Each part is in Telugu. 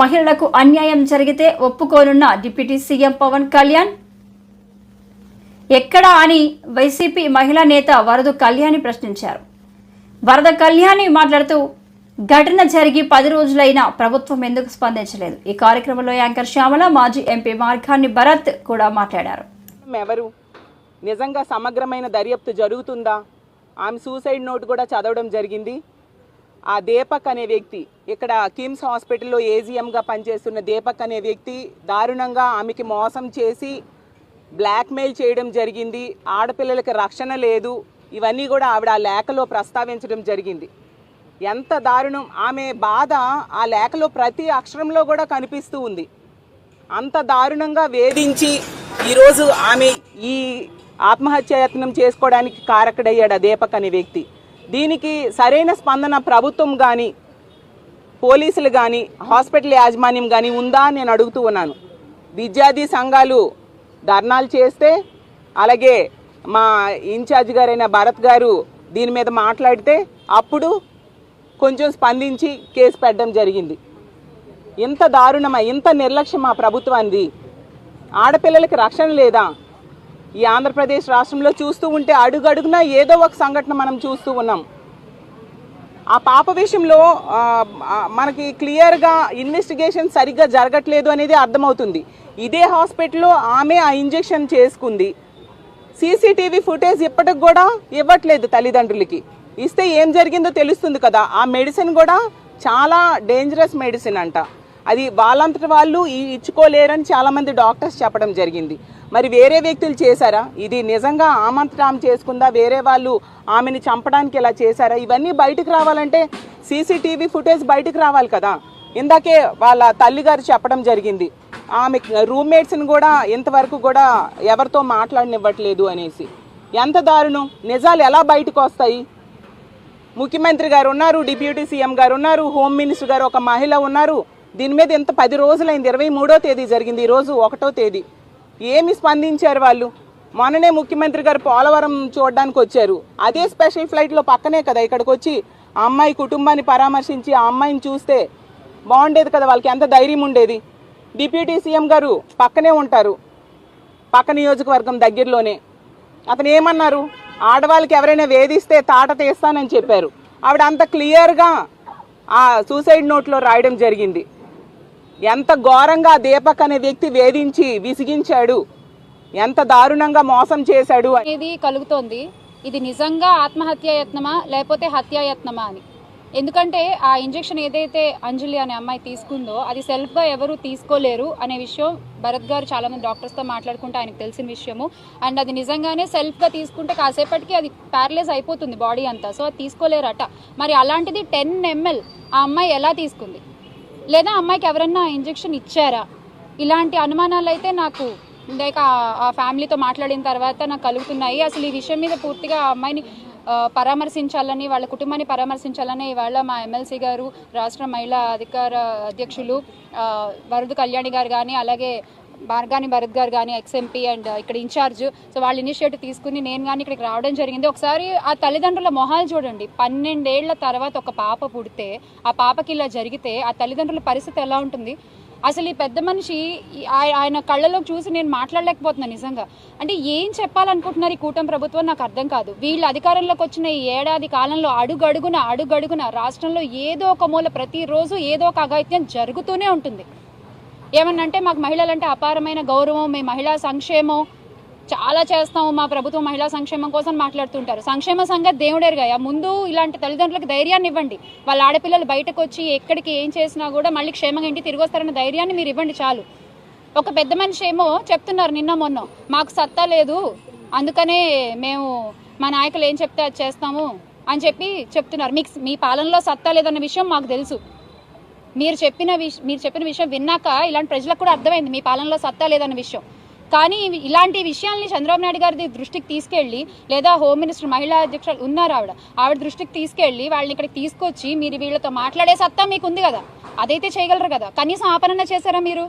మహిళలకు అన్యాయం జరిగితే ఒప్పుకోనున్న డిప్యూటీ సీఎం పవన్ కళ్యాణ్. ఎక్కడా అని వైసీపీ మహిళా నేత వరద కళ్యాణి ప్రశ్నించారు. వరద కళ్యాణి మాట్లాడుతూ ఘటన జరిగి పది రోజులైనా ప్రభుత్వం ఎందుకు స్పందించలేదు? ఈ కార్యక్రమంలో యాంకర్ శ్యామల మాజీ ఎంపీ మార్గాన్ని భరత్ కూడా మాట్లాడారు. ఎవరు నిజంగా సమగ్రమైన దర్యాప్తు జరుగుతుందా? ఆమె సూసైడ్ నోట్ కూడా చదవడం జరిగింది. ఆ దీపక్ అనే వ్యక్తి ఇక్కడ కిమ్స్ హాస్పిటల్లో ఏజీఎంగా పనిచేస్తున్న దీపక్ అనే వ్యక్తి దారుణంగా ఆమెకి మోసం చేసి బ్లాక్మెయిల్ చేయడం జరిగింది. ఆడపిల్లలకి రక్షణ లేదు. ఇవన్నీ కూడా ఆవిడ ఆ లేఖలో ప్రస్తావించడం జరిగింది. ఎంత దారుణం. ఆమె బాధ ఆ లేఖలో ప్రతి అక్షరంలో కూడా కనిపిస్తూ ఉంది. అంత దారుణంగా వేధించి ఈరోజు ఆమె ఈ ఆత్మహత్యాయత్నం చేసుకోవడానికి కారకుడయ్యాడు ఆ దీపక్ అనే వ్యక్తి. దీనికి సరైన స్పందన ప్రభుత్వం కానీ పోలీసులు కానీ హాస్పిటల్ యాజమాన్యం కానీ ఉందా నేను అడుగుతూ ఉన్నాను. విద్యార్థి సంఘాలు ధర్నాలు చేస్తే అలాగే మా ఇన్ఛార్జ్ గారైన భరత్ గారు దీని మీద మాట్లాడితే అప్పుడు కొంచెం స్పందించి కేసు పెట్టడం జరిగింది. ఇంత దారుణమా ఇంత నిర్లక్ష్యం ఆ ప్రభుత్వానికి ఆడపిల్లలకి రక్షణ లేదా? ఈ ఆంధ్రప్రదేశ్ రాష్ట్రంలో చూస్తూ ఉంటే అడుగడుగునా ఏదో ఒక సంఘటన మనం చూస్తూ ఉన్నాం. ఆ పాప విషయంలో మనకి క్లియర్గా ఇన్వెస్టిగేషన్ సరిగ్గా జరగట్లేదు అనేది అర్థమవుతుంది. ఇదే హాస్పిటల్లో ఆమె ఆ ఇంజెక్షన్ చేసుకుంది. సీసీటీవీ ఫుటేజ్ ఇప్పటికి కూడా ఇవ్వట్లేదు తల్లిదండ్రులకి. ఇస్తే ఏం జరిగిందో తెలుస్తుంది కదా ఆ మెడిసిన్ కూడా చాలా డేంజరస్ మెడిసిన్ అంట. అది వాళ్ళంతటి వాళ్ళు ఇచ్చుకోలేరని చాలామంది డాక్టర్స్ చెప్పడం జరిగింది. మరి వేరే వ్యక్తులు చేశారా? ఇది నిజంగా ఆమంతటా ఆమె చేసుకుందా? వేరే వాళ్ళు ఆమెని చంపడానికి ఇలా చేశారా? ఇవన్నీ బయటకు రావాలంటే సీసీటీవీ ఫుటేజ్ బయటకు రావాలి కదా. ఇందాకే వాళ్ళ తల్లిగారు చెప్పడం జరిగింది. ఆమె రూమ్మేట్స్ని కూడా ఇంతవరకు కూడా ఎవరితో మాట్లాడనివ్వట్లేదు అనేసి. ఎంత దారుణం. నిజాలు ఎలా బయటకు వస్తాయి? ముఖ్యమంత్రి గారు ఉన్నారు డిప్యూటీ సీఎం గారు ఉన్నారు హోమ్ మినిస్టర్ గారు ఒక మహిళ ఉన్నారు. దీని మీద ఇంత పది రోజులైంది. ఇరవై మూడో తేదీ జరిగింది. ఈ రోజు ఒకటో తేదీ. ఏమి స్పందించారు వాళ్ళు? మొన్ననే ముఖ్యమంత్రి గారు పోలవరం చూడడానికి వచ్చారు. అదే స్పెషల్ ఫ్లైట్లో పక్కనే కదా ఇక్కడికి వచ్చి ఆ అమ్మాయి కుటుంబాన్ని పరామర్శించి ఆ అమ్మాయిని చూస్తే బాగుండేది కదా వాళ్ళకి ఎంత ధైర్యం ఉండేది? డిప్యూటీ సీఎం గారు పక్కనే ఉంటారు పక్క నియోజకవర్గం దగ్గరలోనే. అతను ఏమన్నారు? ఆడవాళ్ళకి ఎవరైనా వేధిస్తే తాట తీస్తానని చెప్పారు. ఆవిడ అంత క్లియర్గా ఆ సూసైడ్ నోట్లో రాయడం జరిగింది. ఎంత ఘోరంగా దీపక్ అనే వ్యక్తి వేధించి విసిగించాడు ఎంత దారుణంగా మోసం చేశాడు అనేది కలుగుతోంది. ఇది నిజంగా ఆత్మహత్య యత్నమా లేకపోతే హత్యాయత్నమా అని. ఎందుకంటే ఆ ఇంజెక్షన్ ఏదైతే అంజలి అనే అమ్మాయి తీసుకుందో అది సెల్ఫ్గా ఎవరు తీసుకోలేరు అనే విషయం భరత్ గారు చాలా మంది డాక్టర్స్తో మాట్లాడుకుంటే ఆయనకు తెలిసిన విషయము. అండ్ అది నిజంగానే సెల్ఫ్గా తీసుకుంటే కాసేపటికి అది ప్యారలైజ్ అయిపోతుంది బాడీ అంతా. సో అది తీసుకోలేరట. మరి అలాంటిది టెన్ ఎంఎల్ ఆ అమ్మాయి ఎలా తీసుకుంది? లేదా అమ్మాయికి ఎవరన్నా ఇంజెక్షన్ ఇచ్చారా? ఇలాంటి అనుమానాలు అయితే నాకు లైక్ ఆ- ఫ్యామిలీతో మాట్లాడిన తర్వాత నాకు కలుగుతున్నాయి. అసలు ఈ విషయం మీద పూర్తిగా ఆ అమ్మాయిని పరామర్శించాలని వాళ్ళ కుటుంబాన్ని పరామర్శించాలని ఇవాళ మా ఎమ్మెల్సీ గారు రాష్ట్ర మహిళా అధికార అధ్యక్షులు ఆ, వరద కళ్యాణి గారు కానీ అలాగే మార్గాని భరత్ గారు కానీ ఎక్స్ఎంపీ అండ్ uh, ఇక్కడ ఇన్ఛార్జ్. సో వాళ్ళు ఇనిషియేటివ్ తీసుకుని నేను కానీ ఇక్కడికి రావడం జరిగింది. ఒకసారి ఆ తల్లిదండ్రుల మొహాలు చూడండి. పన్నెండేళ్ళ తర్వాత ఒక పాప పుడితే ఆ పాపకి ఇలా జరిగితే ఆ తల్లిదండ్రుల పరిస్థితి ఎలా ఉంటుంది? అసలు ఈ పెద్ద మనిషి ఆయ- ఆయన కళ్ళలో చూసి నేను మాట్లాడలేకపోతున్నాను నిజంగా. అంటే ఏం చెప్పాలనుకుంటున్నారు ఈ కూటమి ప్రభుత్వం? నాకు అర్థం కాదు. వీళ్ళు అధికారంలోకి వచ్చిన ఈ ఏడాది కాలంలో అడుగడుగున అడుగడుగున రాష్ట్రంలో ఏదో ఒక మూల ప్రతిరోజు ఏదో ఒక అఘాయిత్యం జరుగుతూనే ఉంటుంది. ఏమన్నంటే మాకు మహిళలంటే అపారమైన గౌరవం మేము మహిళా సంక్షేమం చాలా చేస్తాము మా ప్రభుత్వం మహిళా సంక్షేమం కోసం మాట్లాడుతుంటారు. సంక్షేమ సంగతి దేవుడేరుగా. ముందు ఇలాంటి తల్లిదండ్రులకు ధైర్యాన్ని ఇవ్వండి. వాళ్ళ ఆడపిల్లలు బయటకు వచ్చి ఎక్కడికి ఏం చేసినా కూడా మళ్ళీ క్షేమంగా ఇంటి తిరిగి వస్తారన్న ధైర్యాన్ని మీరు ఇవ్వండి చాలు. ఒక పెద్ద మనిషి ఏమో చెప్తున్నారు నిన్న మొన్న మాకు సత్తా లేదు అందుకనే మేము మా నాయకులు ఏం చెప్తే అది చేస్తాము అని చెప్పి చెప్తున్నారు. మీకు మీ పాలనలో సత్తా లేదన్న విషయం మాకు తెలుసు. మీరు చెప్పిన మీరు చెప్పిన విషయం విన్నాక ఇలాంటి ప్రజలకు కూడా అర్థమైంది. మీ పాలనలో సత్తా లేదన్న విషయం. కానీ ఇలాంటి విషయాల్ని చంద్రబాబు నాయుడు గారి దృష్టికి తీసుకెళ్ళి లేదా హోమ్ మినిస్టర్ మహిళా అధ్యక్షులు ఉన్నారు ఆవిడ. ఆవిడ దృష్టికి తీసుకెళ్ళి వాళ్ళని ఇక్కడికి తీసుకొచ్చి మీరు వీళ్ళతో మాట్లాడే సత్తా మీకు ఉంది కదా. అదైతే చేయగలరు కదా. కనీసం ఆపనన్న చేశారా మీరు?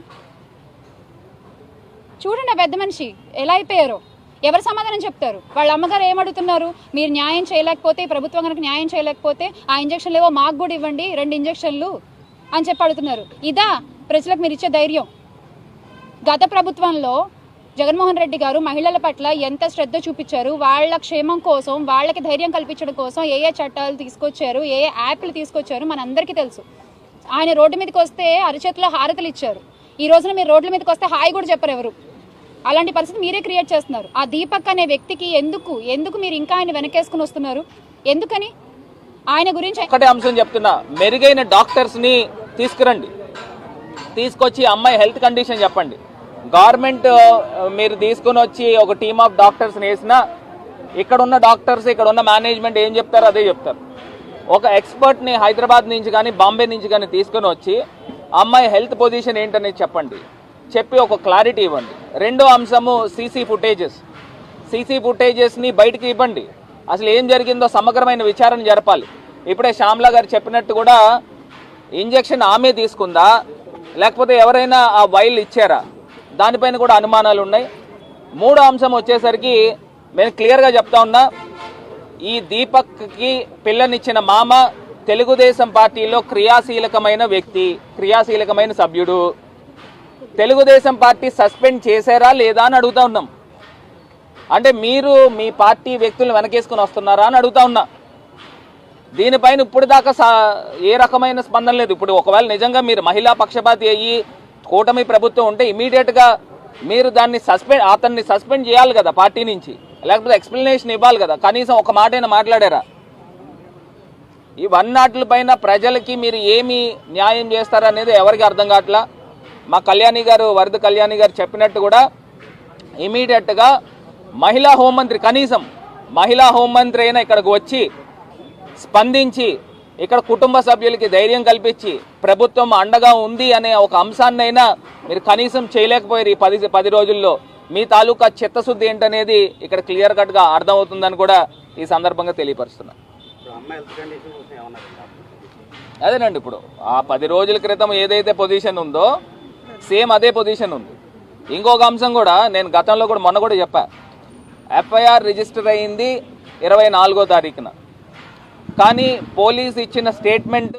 చూడండి పెద్ద మనిషి ఎలా అయిపోయారో. ఎవరు సమాధానం చెప్తారు? వాళ్ళ అమ్మగారు ఏమడుగుతున్నారు మీరు న్యాయం చేయలేకపోతే ప్రభుత్వం కనుక న్యాయం చేయలేకపోతే ఆ ఇంజక్షన్లు ఏవో మాకు కూడా ఇవ్వండి. రెండు ఇంజక్షన్లు. అని చెప్పి అడుగుతున్నారు. ఇదా ప్రజలకు మీరు ఇచ్చే ధైర్యం. గత ప్రభుత్వంలో జగన్మోహన్ రెడ్డి గారు మహిళల పట్ల ఎంత శ్రద్ధ చూపించారు? వాళ్ళ క్షేమం కోసం వాళ్ళకి ధైర్యం కల్పించడం కోసం ఏ ఏ చట్టాలు తీసుకొచ్చారు? ఏ ఏ యాప్లు తీసుకొచ్చారు? మనందరికీ తెలుసు. ఆయన రోడ్డు మీదకి వస్తే అరిచేతిలో హారతలు ఇచ్చారు. ఈ రోజున మీరు రోడ్ల మీదకి వస్తే హాయి కూడా చెప్పరు ఎవరు. అలాంటి పరిస్థితి మీరే క్రియేట్ చేస్తున్నారు. ఆ దీపక్ అనే వ్యక్తికి ఎందుకు? ఎందుకు మీరు ఇంకా ఆయన వెనకేసుకుని వస్తున్నారు? ఎందుకని? ఆయన గురించి ఒకటే అంశం చెప్తున్నా. మెరుగైన డాక్టర్స్ని తీసుకురండి. తీసుకొచ్చి అమ్మాయి హెల్త్ కండిషన్ చెప్పండి. గవర్నమెంట్ మీరు తీసుకుని వచ్చి ఒక టీమ్ ఆఫ్ డాక్టర్స్ వేసినా ఇక్కడ ఉన్న డాక్టర్స్ ఇక్కడ ఉన్న మేనేజ్మెంట్ ఏం చెప్తారో అదే చెప్తారు. ఒక ఎక్స్పర్ట్ని హైదరాబాద్ నుంచి కానీ బాంబే నుంచి కానీ తీసుకుని వచ్చి అమ్మాయి హెల్త్ పొజిషన్ ఏంటనేది చెప్పండి. చెప్పి ఒక క్లారిటీ ఇవ్వండి. రెండో అంశము సీసీ ఫుటేజెస్. సీసీ ఫుటేజెస్ని బయటికి ఇవ్వండి. అసలు ఏం జరిగిందో సమగ్రమైన విచారణ జరపాలి. ఇప్పుడే శ్యామ్లా గారు చెప్పినట్టు కూడా ఇంజెక్షన్ ఆమె తీసుకుందా? లేకపోతే ఎవరైనా ఆ వైల్ ఇచ్చారా? దానిపైన కూడా అనుమానాలు ఉన్నాయి. మూడో అంశం వచ్చేసరికి నేను క్లియర్గా చెప్తా ఉన్నా ఈ దీపక్కి పిల్లనిచ్చిన మామ తెలుగుదేశం పార్టీలో క్రియాశీలకమైన వ్యక్తి క్రియాశీలకమైన సభ్యుడు. తెలుగుదేశం పార్టీ సస్పెండ్ చేశారా లేదా అని అడుగుతా ఉన్నాం. అంటే మీరు మీ పార్టీ వ్యక్తులను వెనకేసుకుని వస్తున్నారా అని అడుగుతా ఉన్నా. దీనిపైన ఇప్పుడు దాకా ఏ రకమైన స్పందన లేదు. ఇప్పుడు ఒకవేళ నిజంగా మీరు మహిళా పక్షపాతి అయ్యి కూటమి ప్రభుత్వం ఉంటే ఇమీడియట్గా మీరు దాన్ని సస్పెండ్ అతన్ని సస్పెండ్ చేయాలి కదా పార్టీ నుంచి. లేకపోతే ఎక్స్ప్లెనేషన్ ఇవ్వాలి కదా. కనీసం ఒక మాటైనా మాట్లాడారా? ఈ పైన ప్రజలకి మీరు ఏమి న్యాయం చేస్తారనేది ఎవరికి అర్థం కావట్లా? మా కళ్యాణి గారు వరద కళ్యాణి గారు చెప్పినట్టు కూడా ఇమీడియట్గా మహిళా హోంమంత్రి కనీసం మహిళా హోంమంత్రి అయినా ఇక్కడికి వచ్చి స్పందించి ఇక్కడ కుటుంబ సభ్యులకి ధైర్యం కల్పించి ప్రభుత్వం అండగా ఉంది అనే ఒక అంశాన్నైనా మీరు కనీసం చేయలేకపోయారు ఈ పది పది రోజుల్లో. మీ తాలూకా చిత్తశుద్ధి ఏంటనేది ఇక్కడ క్లియర్ కట్గా అర్థమవుతుందని కూడా ఈ సందర్భంగా తెలియపరుస్తున్నా. అదేనండి ఇప్పుడు. ఆ పది రోజుల క్రితం ఏదైతే పొజిషన్ ఉందో సేమ్ అదే పొజిషన్ ఉంది. ఇంకొక అంశం కూడా నేను గతంలో కూడా మొన్న కూడా చెప్పా. ఎఫ్ఐఆర్ రిజిస్టర్ అయింది ఇరవై నాలుగో తారీఖున. కానీ పోలీస్ ఇచ్చిన స్టేట్మెంట్